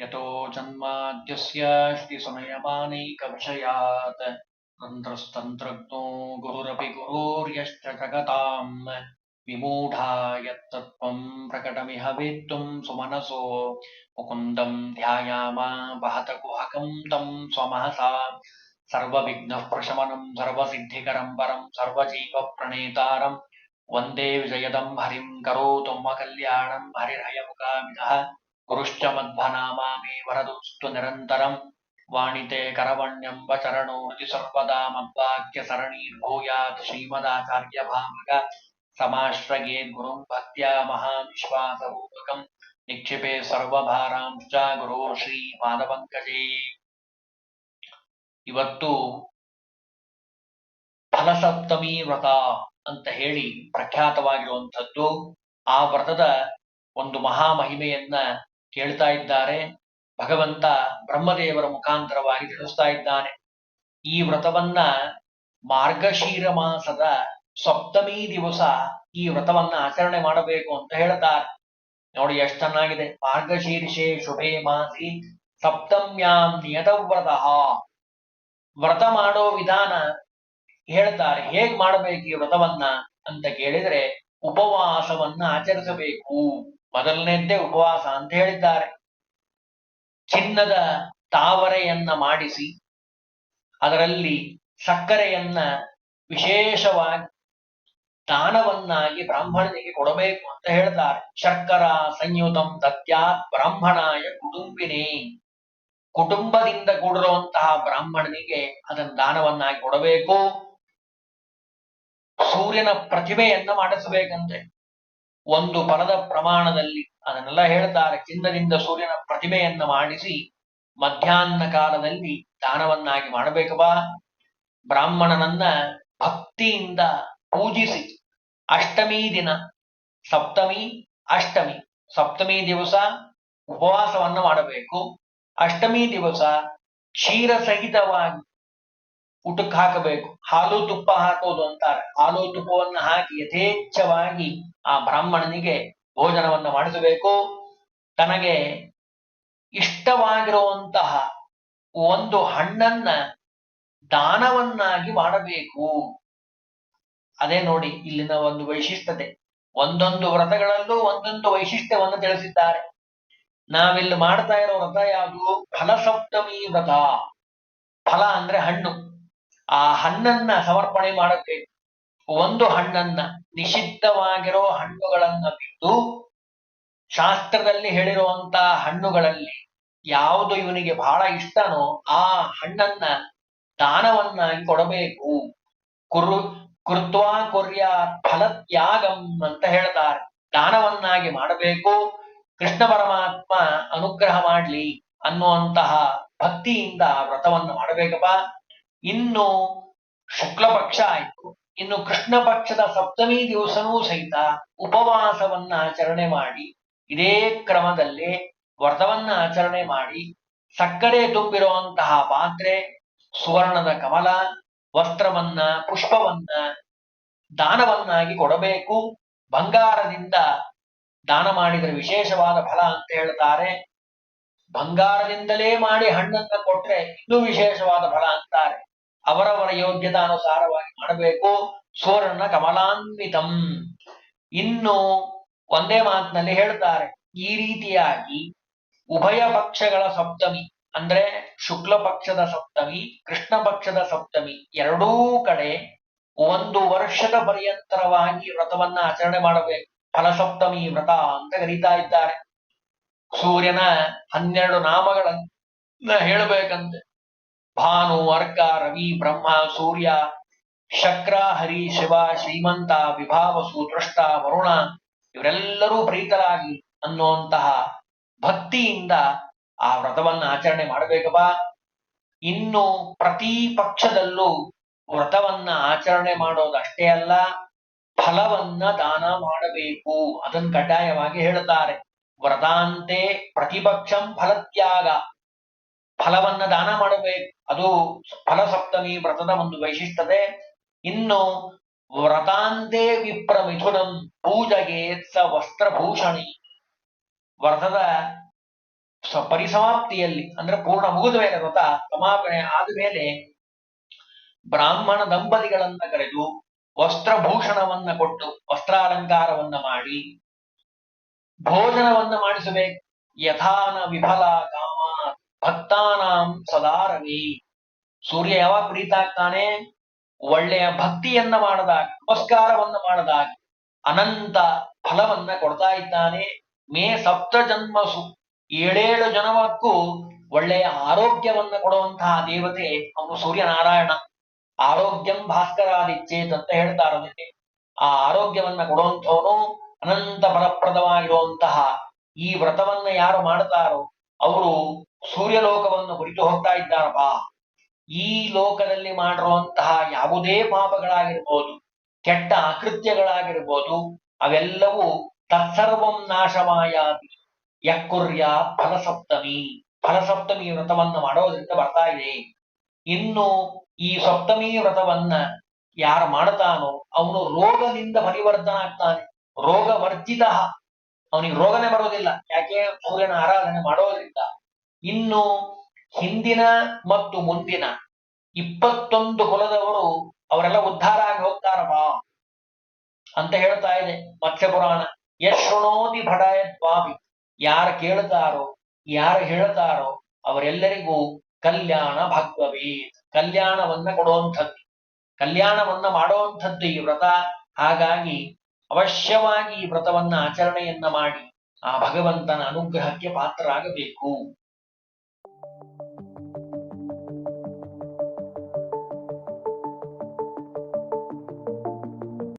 वाद्यस्य श्रुतिसमयमानैकविषयात् तन्त्रस्तन्त्रज्ञो गुरुरपि गुरोर्यश्च जगताम् विमूढा यत्तत्त्वम् प्रकटमिह वेत्तुम् सुमनसो। मुकुन्दम् ध्यायामा वहत कुहकम् तम् स्वमहसा सर्वविघ्नः प्रशमनम् सर्वसिद्धिकरम् परम् सर्वजीवप्रणेतारम् वंदे विजयदम् हरिम् करोतु ಗರುಶ್ಚಮಧ್ವನಾಮಾಮಿ ವರದೋಸ್ತು ನಿರಂತರಂ ವಾಣಿತೆ ಕರವಣ್ಯಂಬ ಚರಣೋಜಿ ಸರ್ವದಾ ಮಬ್ಬಾಖ್ಯ ಸರಣೀರ್ಭೂಯಾತ್ ಶ್ರೀಮದಾಚಾರ್ಯ ಭಾಮಕ ಸಮಾಶ್ರಯೇ ಗುರುಂ ಭಕ್ತ್ಯಾ ರೂಪಕಂ ನಿಕ್ಷಿಪೆ ಸರ್ವಭಾರಾಂಶ್ಚ ಗುರು ಶ್ರೀ ಪಾದಪಂಕಜೇ ಇವತ್ತು ಫಲಸಪ್ತಮಿ ವ್ರತ ಅಂತ ಹೇಳಿ ಪ್ರಖ್ಯಾತವಾಗಿರುವಂಥದ್ದು. ಆ ವ್ರತದ ಒಂದು ಮಹಾ ಮಹಾಮಹಿಮೆಯನ್ನ ಕೇಳ್ತಾ ಇದ್ದಾರೆ. ಭಗವಂತ ಬ್ರಹ್ಮದೇವರ ಮುಖಾಂತರವಾಗಿ ತಿಳಿಸ್ತಾ ಇದ್ದಾನೆ. ಈ ವ್ರತವನ್ನ ಮಾರ್ಗಶೀರ ಮಾಸದ ಸಪ್ತಮಿ ದಿವಸ ಈ ವ್ರತವನ್ನ ಆಚರಣೆ ಮಾಡಬೇಕು ಅಂತ ಹೇಳ್ತಾರೆ. ನೋಡಿ ಎಷ್ಟು ಚೆನ್ನಾಗಿದೆ. ಮಾರ್ಗಶೀರ್ಷೆ ಶುಭೇ ಮಾಸಿ ಸಪ್ತಮ್ಯಾಂ ನಿಯತವ್ರತ. ವ್ರತ ಮಾಡೋ ವಿಧಾನ ಹೇಳ್ತಾರೆ. ಹೇಗ್ ಮಾಡಬೇಕು ಈ ವ್ರತವನ್ನ ಅಂತ ಕೇಳಿದ್ರೆ ಉಪವಾಸವನ್ನ ಆಚರಿಸಬೇಕು. ಮೊದಲನೇದ್ದೇ ಉಪವಾಸ ಅಂತ ಹೇಳಿದ್ದಾರೆ. ಚಿನ್ನದ ತಾವರೆಯನ್ನ ಮಾಡಿಸಿ, ಅದರಲ್ಲಿ ಸಕ್ಕರೆಯನ್ನ ವಿಶೇಷವಾಗಿ ದಾನವನ್ನಾಗಿ ಬ್ರಾಹ್ಮಣನಿಗೆ ಕೊಡಬೇಕು ಅಂತ ಹೇಳ್ತಾರೆ. ಶರ್ಕರ ಸಂಯುತಂ ದತ್ಯಾತ್ ಬ್ರಾಹ್ಮಣಾಯ ಕುಟುಂಬಿನೇ. ಕುಟುಂಬದಿಂದ ಕೂಡಿರುವಂತಹ ಬ್ರಾಹ್ಮಣನಿಗೆ ಅದನ್ನು ದಾನವನ್ನಾಗಿ ಕೊಡಬೇಕು. ಸೂರ್ಯನ ಪ್ರತಿಮೆಯನ್ನ ಮಾಡಿಸಬೇಕಂತೆ. ಒಂದು ಫಲದ ಪ್ರಮಾಣದಲ್ಲಿ ಅದನ್ನೆಲ್ಲ ಹೇಳ್ತಾರೆ ಚಿನ್ನದಿಂದ ಸೂರ್ಯನ ಪ್ರತಿಮೆಯನ್ನ ಮಾಡಿಸಿ ಮಧ್ಯಾಹ್ನ ಕಾಲದಲ್ಲಿ ದಾನವನ್ನಾಗಿ ಮಾಡಬೇಕವಾ ಬ್ರಾಹ್ಮಣನನ್ನ ಭಕ್ತಿಯಿಂದ ಪೂಜಿಸಿ. ಅಷ್ಟಮಿ ದಿನ, ಸಪ್ತಮಿ, ಅಷ್ಟಮಿ, ಸಪ್ತಮಿ ದಿವಸ ಉಪವಾಸವನ್ನ ಮಾಡಬೇಕು. ಅಷ್ಟಮಿ ದಿವಸ ಕ್ಷೀರ ಸಹಿತವಾಗಿ ಊಟಕ್ಕೆ ಹಾಕಬೇಕು. ಹಾಲು ತುಪ್ಪ ಹಾಕೋದು ಅಂತಾರೆ. ಹಾಲು ತುಪ್ಪವನ್ನು ಹಾಕಿ ಯಥೇಚ್ಛವಾಗಿ ಆ ಬ್ರಾಹ್ಮಣನಿಗೆ ಭೋಜನವನ್ನು ಮಾಡಿಸಬೇಕು. ತನಗೆ ಇಷ್ಟವಾಗಿರುವಂತಹ ಒಂದು ಹಣ್ಣನ್ನ ದಾನವನ್ನಾಗಿ ಮಾಡಬೇಕು. ಅದೇ ನೋಡಿ ಇಲ್ಲಿನ ಒಂದು ವೈಶಿಷ್ಟ್ಯತೆ. ಒಂದೊಂದು ವ್ರತಗಳಲ್ಲೂ ಒಂದೊಂದು ವೈಶಿಷ್ಟ್ಯವನ್ನು ತಿಳಿಸಿದ್ದಾರೆ. ನಾವಿಲ್ಲಿ ಮಾಡ್ತಾ ಇರೋ ವ್ರತ ಯಾವುದು? ಫಲಸಪ್ತಮಿ ವ್ರತ. ಫಲ ಅಂದ್ರೆ ಹಣ್ಣು. ಆ ಹಣ್ಣನ್ನ ಸಮರ್ಪಣೆ ಮಾಡಬೇಕು ಒಂದು ಹಣ್ಣನ್ನ ನಿಷಿದ್ಧವಾಗಿರೋ ಹಣ್ಣುಗಳನ್ನ ಬಿಟ್ಟು ಶಾಸ್ತ್ರದಲ್ಲಿ ಹೇಳಿರುವಂತ ಹಣ್ಣುಗಳಲ್ಲಿ ಯಾವುದು ಇವನಿಗೆ ಬಹಳ ಇಷ್ಟನೋ ಆ ಹಣ್ಣನ್ನ ದಾನವನ್ನಾಗಿ ಕೊಡಬೇಕು. ಕುರು ಕೃತ್ವಾ ಕೊರ್ಯ ಫಲತ್ಯಾಗಂ ಅಂತ ಹೇಳ್ತಾರೆ. ದಾನವನ್ನಾಗಿ ಮಾಡಬೇಕು. ಕೃಷ್ಣ ಪರಮಾತ್ಮ ಅನುಗ್ರಹ ಮಾಡ್ಲಿ ಅನ್ನುವಂತಹ ಭಕ್ತಿಯಿಂದ ವ್ರತವನ್ನು ಮಾಡಬೇಕಪ್ಪ. ಇನ್ನು ಶುಕ್ಲ ಪಕ್ಷ ಆಯ್ತು. ಇನ್ನು ಕೃಷ್ಣ ಪಕ್ಷದ ಸಪ್ತಮಿ ದಿವಸನೂ ಸಹಿತ ಉಪವಾಸವನ್ನ ಆಚರಣೆ ಮಾಡಿ, ಇದೇ ಕ್ರಮದಲ್ಲಿ ವ್ರತವನ್ನ ಆಚರಣೆ ಮಾಡಿ, ಸಕ್ಕರೆ ತುಂಬಿರುವಂತಹ ಪಾತ್ರೆ, ಸುವರ್ಣದ ಕಮಲ, ವಸ್ತ್ರವನ್ನ, ಪುಷ್ಪವನ್ನ, ದಾನವನ್ನಾಗಿ ಕೊಡಬೇಕು. ಬಂಗಾರದಿಂದ ದಾನ ಮಾಡಿದರೆ ವಿಶೇಷವಾದ ಫಲ ಅಂತ ಹೇಳ್ತಾರೆ. ಬಂಗಾರದಿಂದಲೇ ಮಾಡಿ ಹಣ್ಣನ್ನ ಕೊಟ್ರೆ ಇನ್ನೂ ವಿಶೇಷವಾದ ಫಲ ಅಂತಾರೆ. ಅವರವರ ಯೋಗ್ಯತಾನುಸಾರವಾಗಿ ಮಾಡಬೇಕು. ಸೋರಣ ಕಮಲಾನ್ವಿತಂ. ಇನ್ನು ಒಂದೇ ಮಾತಿನಲ್ಲಿ ಹೇಳ್ತಾರೆ ಈ ರೀತಿಯಾಗಿ ಉಭಯ ಪಕ್ಷಗಳ ಸಪ್ತಮಿ ಅಂದ್ರೆ ಶುಕ್ಲ ಪಕ್ಷದ ಸಪ್ತಮಿ, ಕೃಷ್ಣ ಪಕ್ಷದ ಸಪ್ತಮಿ ಎರಡೂ ಕಡೆ ಒಂದು ವರ್ಷದ ಪರ್ಯಂತರವಾಗಿ ವ್ರತವನ್ನ ಆಚರಣೆ ಮಾಡಬೇಕು. ಫಲಸಪ್ತಮಿ ವ್ರತ ಅಂತ ಕರೀತಾ ಇದ್ದಾರೆ. ಸೂರ್ಯನ ಹನ್ನೆರಡು ನಾಮಗಳನ್ನ ಹೇಳಬೇಕಂತೆ. ಭಾನು ಅರ್ಕ ರವಿ ಬ್ರಹ್ಮ ಸೂರ್ಯ ಶಕ್ರ ಹರಿ ಶಿವ ಶ್ರೀಮಂತ ವಿಭಾವಸು ದೃಷ್ಟ ವರುಣ ಇವರೆಲ್ಲರೂ ಪ್ರೀತರಾಗಿ ಅನ್ನುವಂತಹ ಭಕ್ತಿಯಿಂದ ಆ ವ್ರತವನ್ನ ಆಚರಣೆ ಮಾಡಬೇಕಪ್ಪ ಇನ್ನು ಪ್ರತಿ ಪಕ್ಷದಲ್ಲೂ ವ್ರತವನ್ನ ಆಚರಣೆ ಮಾಡೋದಷ್ಟೇ ಅಲ್ಲ, ಫಲವನ್ನ ದಾನ ಮಾಡಬೇಕು. ಅದನ್ನು ಕಡ್ಡಾಯವಾಗಿ ಹೇಳುತ್ತಾರೆ ವ್ರತಾಂತೆ ಪ್ರತಿಪಕ್ಷಂ ಫಲತ್ಯಾಗ. ಫಲವನ್ನ ದಾನ ಮಾಡಬೇಕು. ಅದು ಫಲಸಪ್ತಮಿ ವ್ರತದ ಒಂದು ವೈಶಿಷ್ಟ್ಯತೆ. ಇನ್ನು ವ್ರತಾಂತೆ ವಿಪ್ರ ಮಿಥುನಂ ಪೂಜೆಗೆ ಸ ವಸ್ತ್ರಭೂಷಣಿ. ವ್ರತದ ಪರಿಸಮಾಪ್ತಿಯಲ್ಲಿ, ಅಂದ್ರೆ ಪೂರ್ಣ ಮುಗಿದ ಮೇಲೆ ವ್ರತ ಸಮಾಪನೆ ಆದ ಮೇಲೆ ಬ್ರಾಹ್ಮಣ ದಂಪತಿಗಳನ್ನ ಕರೆದು ವಸ್ತ್ರಭೂಷಣವನ್ನ ಕೊಟ್ಟು, ವಸ್ತ್ರಾಲಂಕಾರವನ್ನ ಮಾಡಿ, ಭೋಜನವನ್ನ ಮಾಡಿಸಬೇಕು. ಯಥಾನ ವಿಫಲ ಭಕ್ತಾನಾಂ ಸದಾರವಿ. ಸೂರ್ಯ ಯಾವಾಗ ಪ್ರೀತಾಗ್ತಾನೆ ಒಳ್ಳೆಯ ಭಕ್ತಿಯನ್ನ ಮಾಡದಾಗ, ನಮಸ್ಕಾರವನ್ನ ಮಾಡದಾಗ, ಅನಂತ ಫಲವನ್ನ ಕೊಡ್ತಾ ಇದ್ದಾನೆ. ಮೇ ಸಪ್ತ ಜನ್ಮ ಸು ಏಳೇಳು ಜನ್ಮಕ್ಕೂ ಒಳ್ಳೆಯ ಆರೋಗ್ಯವನ್ನ ಕೊಡುವಂತಹ ದೇವತೆ ಅವನು ಸೂರ್ಯನಾರಾಯಣ. ಆರೋಗ್ಯಂ ಭಾಸ್ಕರಾದಿಚ್ಚೇತ್ ಅಂತ ಹೇಳ್ತಾರೆ ಆ ಆರೋಗ್ಯವನ್ನ ಕೊಡುವಂಥವನು ಅನಂತ ಫಲಪ್ರದವಾಗಿರುವಂತಹ ಈ ವ್ರತವನ್ನ ಯಾರು ಮಾಡ್ತಾರೋ, ಅವರು ಸೂರ್ಯಲೋಕವನ್ನು ಕುರಿತು ಹೋಗ್ತಾ ಇದ್ದಾರಪ್ಪ ಈ ಲೋಕದಲ್ಲಿ ಮಾಡಿರುವಂತಹ ಯಾವುದೇ ಪಾಪಗಳಾಗಿರ್ಬೋದು, ಕೆಟ್ಟ ಅಕೃತ್ಯಗಳಾಗಿರ್ಬೋದು, ಅವೆಲ್ಲವೂ ತತ್ಸರ್ವಂ ನಾಶಮಾಯಾತಿ ಯಕ್ಕುರ್ಯ ಫಲಸಪ್ತಮಿ. ಫಲಸಪ್ತಮಿ ವ್ರತವನ್ನ ಮಾಡೋದ್ರಿಂದ ಬರ್ತಾ ಇದೆ. ಇನ್ನು ಈ ಸಪ್ತಮಿ ವ್ರತವನ್ನ ಯಾರು ಮಾಡ್ತಾನೋ ಅವನು ರೋಗದಿಂದ ಪರಿವರ್ತನ ಆಗ್ತಾನೆ ರೋಗ ವರ್ಜಿತ ಅವನಿಗೆ ರೋಗನೇ ಬರೋದಿಲ್ಲ. ಯಾಕೆ? ಸೂರ್ಯನ ಆರಾಧನೆ ಮಾಡೋದ್ರಿಂದ. ಇನ್ನು ಹಿಂದಿನ ಮತ್ತು ಮುಂದಿನ ಇಪ್ಪತ್ತೊಂದು ಕುಲದವರು ಅವರೆಲ್ಲ ಉದ್ಧಾರ ಆಗಿ ಹೋಗ್ತಾರವಾ ಅಂತ ಹೇಳ್ತಾ ಇದೆ ಮತ್ಸ್ಯ ಪುರಾಣ. ಯಶೃಣೋತಿ ಭಡಾಯ ಸ್ವಾಮಿ ಯಾರು ಕೇಳ್ತಾರೋ, ಯಾರು ಹೇಳ್ತಾರೋ ಅವರೆಲ್ಲರಿಗೂ ಕಲ್ಯಾಣ ಭಗ್ವವೇ. ಕಲ್ಯಾಣವನ್ನ ಕೊಡುವಂಥದ್ದು. ಕಲ್ಯಾಣವನ್ನ ಮಾಡುವಂಥದ್ದು ಈ ವ್ರತ. ಹಾಗಾಗಿ ಅವಶ್ಯವಾಗಿ ಈ ವ್ರತವನ್ನ ಆಚರಣೆಯನ್ನ ಮಾಡಿ ಆ ಭಗವಂತನ ಅನುಗ್ರಹಕ್ಕೆ ಪಾತ್ರರಾಗಬೇಕು.